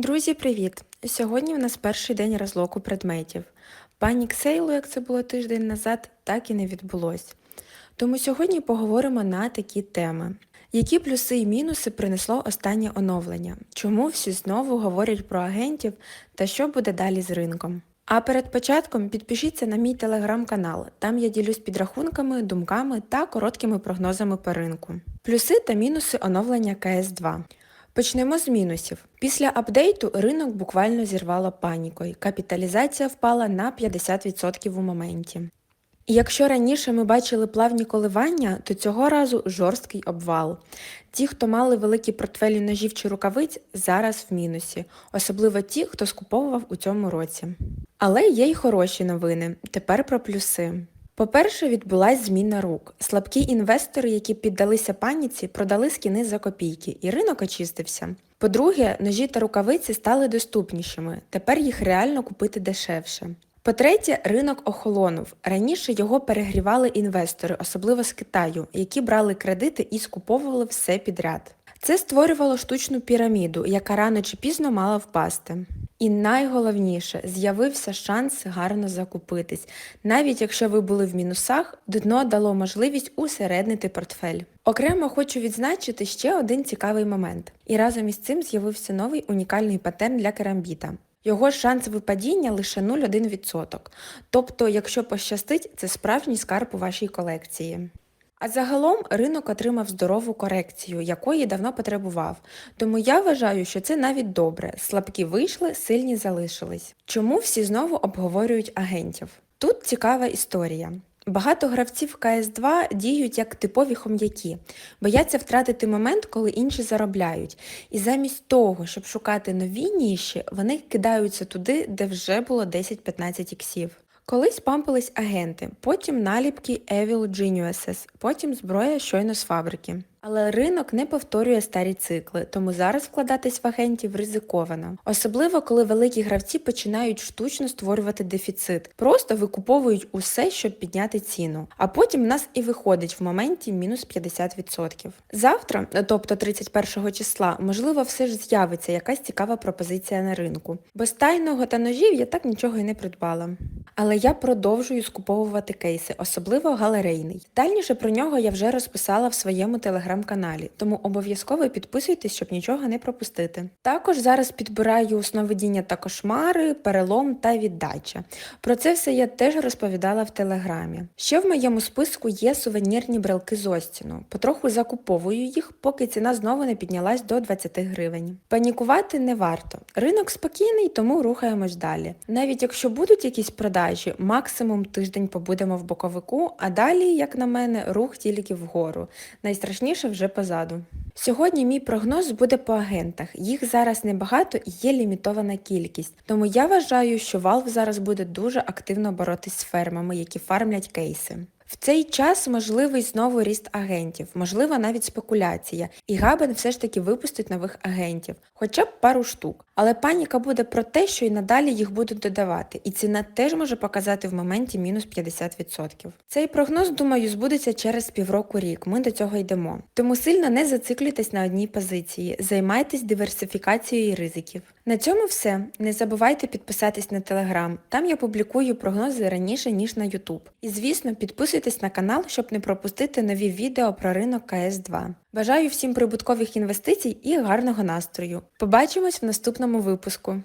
Друзі, привіт! Сьогодні в нас перший день розлоку предметів. Панік сейлу, як це було тиждень назад, так і не відбулось. Тому сьогодні поговоримо на такі теми. Які плюси і мінуси принесло останнє оновлення? Чому всі знову говорять про агентів та що буде далі з ринком? А перед початком підпишіться на мій телеграм-канал. Там я ділюсь підрахунками, думками та короткими прогнозами по ринку. Плюси та мінуси оновлення КС2. Почнемо з мінусів. Після апдейту ринок буквально зірвало панікою. Капіталізація впала на 50% у моменті. І якщо раніше ми бачили плавні коливання, то цього разу жорсткий обвал. Ті, хто мали великі портфелі ножів чи рукавиць, зараз в мінусі, особливо ті, хто скуповував у цьому році. Але є й хороші новини. Тепер про плюси. По-перше, відбулась зміна рук. Слабкі інвестори, які піддалися паніці, продали скіни за копійки, і ринок очистився. По-друге, ножі та рукавиці стали доступнішими. Тепер їх реально купити дешевше. По-третє, ринок охолонув. Раніше його перегрівали інвестори, особливо з Китаю, які брали кредити і скуповували все підряд. Це створювало штучну піраміду, яка рано чи пізно мала впасти. І найголовніше, з'явився шанс гарно закупитись. Навіть якщо ви були в мінусах, дно дало можливість усереднити портфель. Окремо хочу відзначити ще один цікавий момент. І разом із цим з'явився новий унікальний паттерн для керамбіта. Його шанс випадіння лише 0,1%. Тобто, якщо пощастить, це справжній скарб у вашій колекції. А загалом ринок отримав здорову корекцію, якої давно потребував. Тому я вважаю, що це навіть добре. Слабкі вийшли, сильні залишились. Чому всі знову обговорюють агентів? Тут цікава історія. Багато гравців КС2 діють як типові хом'яки, бояться втратити момент, коли інші заробляють. І замість того, щоб шукати нові ніші, вони кидаються туди, де вже було 10-15 іксів. Колись пампились агенти, потім наліпки Evil Geniuses, потім зброя щойно з фабрики. Але ринок не повторює старі цикли, тому зараз вкладатись в агентів ризиковано. Особливо, коли великі гравці починають штучно створювати дефіцит, просто викуповують усе, щоб підняти ціну. А потім в нас і виходить в моменті мінус 50%. Завтра, тобто 31 числа, можливо, все ж з'явиться якась цікава пропозиція на ринку. Без тайного та ножів я так нічого і не придбала. Але я продовжую скуповувати кейси, особливо галерейний. Дальніше про нього я вже розписала в своєму телеграм-каналі, тому обов'язково підписуйтесь, щоб нічого не пропустити. Також зараз підбираю сновидіння та кошмари, перелом та віддача. Про це все я теж розповідала в телеграмі. Ще в моєму списку є сувенірні брелки з Остіну. Потроху закуповую їх, поки ціна знову не піднялась до 20 гривень. Панікувати не варто. Ринок спокійний, тому рухаємось далі. Навіть якщо будуть якісь продажі, максимум тиждень побудемо в боковику, а далі, як на мене, рух тільки вгору. Найстрашніше вже позаду. Сьогодні мій прогноз буде по агентах. Їх зараз небагато і є лімітована кількість. Тому я вважаю, що Valve зараз буде дуже активно боротись з фермами, які фармлять кейси. В цей час можливий знову ріст агентів, можлива навіть спекуляція, і Габен все ж таки випустить нових агентів, хоча б пару штук. Але паніка буде про те, що і надалі їх будуть додавати, і ціна теж може показати в моменті мінус 50%. Цей прогноз, думаю, збудеться через півроку рік. Ми до цього йдемо. Тому сильно не зациклюйтесь на одній позиції, займайтесь диверсифікацією ризиків. На цьому все. Не забувайте підписатись на телеграм. Там я публікую прогнози раніше, ніж на YouTube. І звісно, підписуйтесь на канал, щоб не пропустити нові відео про ринок КС2. Бажаю всім прибуткових інвестицій і гарного настрою. Побачимось в наступному випуску.